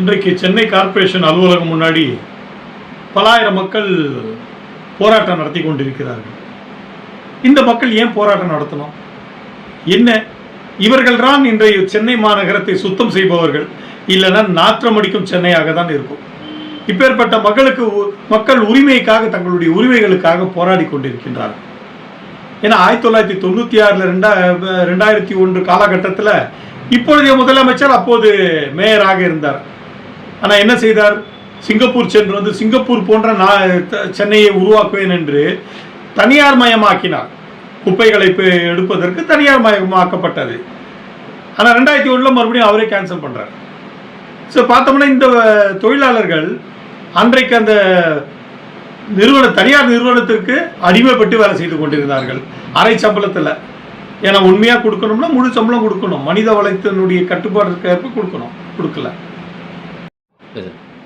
இன்றைக்கு சென்னை கார்ப்பரேஷன் அலுவலகம் முன்னாடி பலாயிரம் மக்கள் போராட்டம் நடத்தி கொண்டிருக்கிறார்கள். இந்த மக்கள் ஏன் போராட்டம் நடத்தணும்? என்ன? இவர்கள்தான் இன்றைய சென்னை மாநகரத்தை சுத்தம் செய்பவர்கள். இல்லைன்னா நாற்றம் அடிக்கும் சென்னையாக தான் இருக்கும். இப்பேற்பட்ட மக்களுக்கு உ- மக்கள் உரிமைக்காக தங்களுடைய உரிமைகளுக்காக போராடி கொண்டிருக்கின்றார்கள். ஏன்னா ஆயிரத்தி தொள்ளாயிரத்தி தொண்ணூற்றி ஆறில் ரெண்டா ரெண்டாயிரத்தி ஒன்று காலகட்டத்தில் இப்பொழுதைய முதலமைச்சர் அப்போது மேயராக இருந்தார். ஆனால் என்ன செய்தார்? சிங்கப்பூர் சென்று வந்து சிங்கப்பூர் போன்ற நான் சென்னையை உருவாக்குவேன் என்று தனியார் மயமாக்கினார். குப்பைகளை எடுப்பதற்கு தனியார் மயமாக்கப்பட்டது. ஆனால் ரெண்டாயிரத்தி ஒன்றில் மறுபடியும் அவரே கேன்சல் பண்ணுறார் ஸோ பார்த்தோம்னா இந்த தொழிலாளர்கள் அன்றைக்கு அந்த நிறுவன தனியார் நிறுவனத்திற்கு அடிமைப்பட்டு வேலை செய்து கொண்டிருந்தார்கள். அரை சம்பளத்தில். ஏன்னா உண்மையாக கொடுக்கணும்னா முழு சம்பளம் கொடுக்கணும். மனித வளத்தினுடைய கட்டுப்பாடுக்கு ஏற்ப கொடுக்கணும். கொடுக்கல.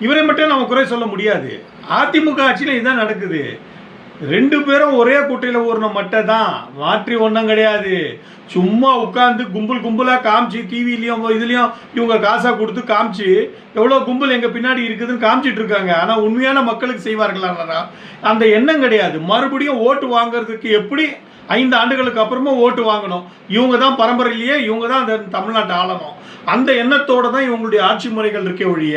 இவரை மட்டும் நம்ம குறை சொல்ல முடியாது. அதிமுக ஆட்சியில் இதுதான் நடக்குது. ரெண்டு பேரும் ஒரே குட்டையில் ஊறின மட்டை தான். மாற்றி ஒன்றும் கிடையாது. சும்மா உட்காந்து கும்பல் கும்பலாக காமிச்சு டிவிலையும் இதுலேயும் இவங்க காசாக கொடுத்து காமிச்சு எவ்வளோ கும்பல் எங்கள் பின்னாடி இருக்குதுன்னு காமிச்சிட்டு இருக்காங்க. ஆனால் உண்மையான மக்களுக்கு செய்வார்களா அந்த எண்ணம் கிடையாது. மறுபடியும் ஓட்டு வாங்குறதுக்கு எப்படி ஐந்து ஆண்டுகளுக்கு அப்புறமா ஓட்டு வாங்கணும்? இவங்க தான் பரம்பரையிலேயே இவங்க தான் அந்த தமிழ்நாட்டை ஆளணும் அந்த எண்ணத்தோட தான் இவங்களுடைய ஆட்சி முறைகள் இருக்கே ஒழிய